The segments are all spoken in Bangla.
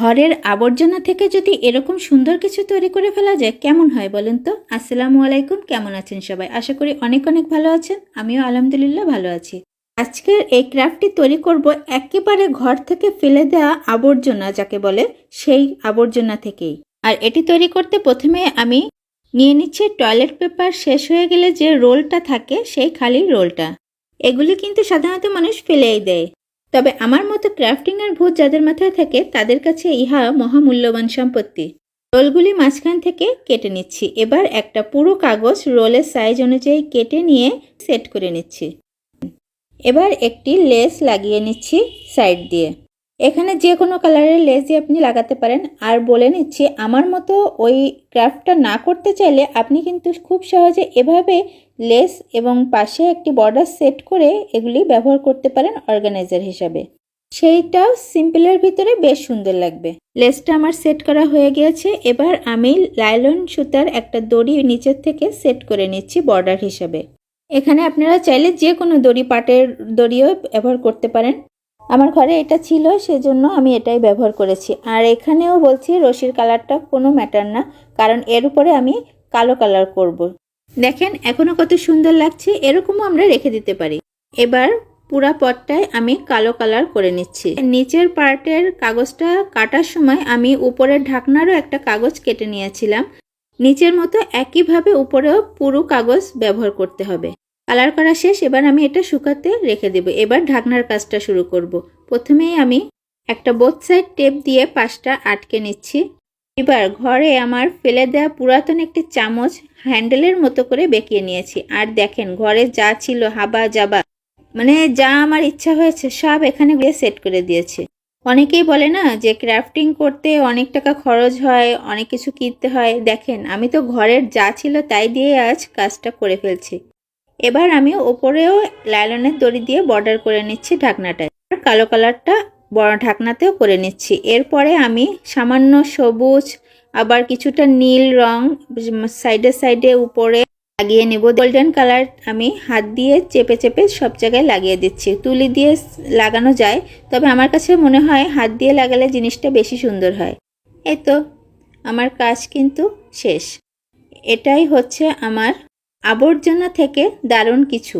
ঘরের আবর্জনা থেকে যদি এরকম সুন্দর কিছু তৈরি করে ফেলা যায়, কেমন হয় বলুন তো? আসসালামু আলাইকুম, কেমন আছেন সবাই? আশা করি অনেক অনেক ভালো আছেন। আমিও আলহামদুলিল্লাহ ভালো আছি। আজকের এই ক্রাফটটি তৈরি করব একেবারে ঘর থেকে ফেলে দেওয়া আবর্জনা যাকে বলে সেই আবর্জনা থেকেই। আর এটি তৈরি করতে প্রথমে আমি নিয়ে নিচ্ছি টয়লেট পেপার। শেষ হয়ে গেলে যে রোলটা থাকে, সেই খালি রোলটা। এগুলি কিন্তু সাধারণত মানুষ ফেলেই দেয়। তবে আমার মতো ক্রাফটিংয়ের ভূত যাদের মাথায় থাকে, তাদের কাছে ইহা মহামূল্যবান সম্পত্তি। রোলগুলি মাঝখান থেকে কেটে নিচ্ছি। এবার একটা পুরো কাগজ রোলের সাইজ অনুযায়ী কেটে নিয়ে সেট করে নিচ্ছি। এবার একটি লেস লাগিয়ে নিচ্ছি সাইড দিয়ে। এখানে যে কোনো কালারের লেসই আপনি লাগাতে পারেন। আর বলে নিচ্ছি, আমার মতো ওই ক্রাফটটা না করতে চাইলে আপনি কিন্তু খুব সহজে এভাবে লেস এবং পাশে একটি বর্ডার সেট করে এগুলি ব্যবহার করতে পারেন অর্গানাইজার হিসাবে। সেইটাও সিম্পলের ভিতরে বেশ সুন্দর লাগবে। লেসটা আমার সেট করা হয়ে গিয়েছে। এবার আমি লাইলন সুতার একটা দড়ি নিচের থেকে সেট করে নিচ্ছি বর্ডার হিসাবে। এখানে আপনারা চাইলে যে কোনো দড়ি পাটের দড়িও ব্যবহার করতে পারেন। আমার ঘরে এটা ছিল, সেজন্য আমি এটাই ব্যবহার করেছি। আর এখানেও বলছি রশির কালারটা কোনো ম্যাটার না, কারণ এর উপরে আমি কালো কালার করব। দেখেন এখনও কত সুন্দর লাগছে, এরকমও আমরা রেখে দিতে পারি। এবার পুরা পটটায় আমি কালো কালার করে নিচ্ছি। নিচের পার্টের কাগজটা কাটার সময় আমি উপরের ঢাকনারও একটা কাগজ কেটে নিয়েছিলাম। নিচের মতো একইভাবে উপরেও পুরো কাগজ ব্যবহার করতে হবে। কালার করা শেষ, এবার আমি এটা শুকাতে রেখে দেব। এবার ঢাকনার কাজটা শুরু করব। প্রথমেই আমি একটা বোথ সাইড টেপ দিয়ে পাশটা আটকে নিচ্ছি। এবার ঘরে আমার ফেলে দেওয়া পুরাতন একটি চামচ হ্যান্ডেলের মতো করে বেঁকিয়ে নিয়েছি। আর দেখেন, ঘরে যা ছিল হাবা জাবা মানে যা আমার ইচ্ছা হয়েছে সব এখানে সেট করে দিয়েছে। অনেকেই বলে না যে ক্রাফটিং করতে অনেক টাকা খরচ হয়, অনেক কিছু কিনতে হয়। দেখেন, আমি তো ঘরের যা ছিল তাই দিয়ে আজ কাজটা করে ফেলছি। এবার আমি ওপরেও লাইলনের দড়ি দিয়ে বর্ডার করে নিচ্ছি ঢাকনাটায়। আর কালো কালারটা বড় ঢাকনাতেও করে নিচ্ছি। এরপরে আমি সামান্য সবুজ, আবার কিছুটা নীল রং সাইডে সাইডে উপরে লাগিয়ে নেব। গোল্ডেন কালার আমি হাত দিয়ে চেপে চেপে সব জায়গায় লাগিয়ে দিচ্ছি। তুলি দিয়ে লাগানো যায়, তবে আমার কাছে মনে হয় হাত দিয়ে লাগালে জিনিসটা বেশি সুন্দর হয়। এই তো, আমার কাজ কিন্তু শেষ। এটাই হচ্ছে আমার আবর্জনা থেকে দারুণ কিছু,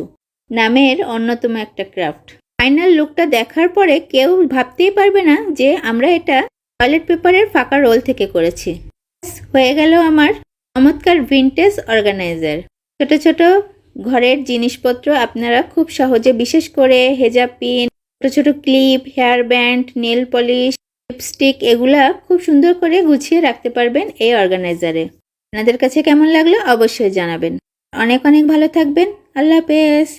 নামের অন্যতম একটা ক্রাফট। ফাইনাল লুকটা দেখার পরে কেউ ভাবতেই পারবে না যে আমরা এটা টয়লেট পেপারের ফাঁকা রোল থেকে করেছি। হয়ে গেল আমার চমৎকার ভিনটেজ অর্গানাইজার ছোট ছোট ঘরের জিনিসপত্র আপনারা খুব সহজে, বিশেষ করে হেজাব পিন, ছোট ছোট clip, hair band, nail polish, lipstick, এগুলা খুব সুন্দর করে গুছিয়ে রাখতে পারবেন এই অর্গানাইজারে আপনাদের কাছে কেমন লাগল অবশ্যই জানাবেন। অনেক অনেক ভালো থাকবেন। আল্লাহ হাফেজ।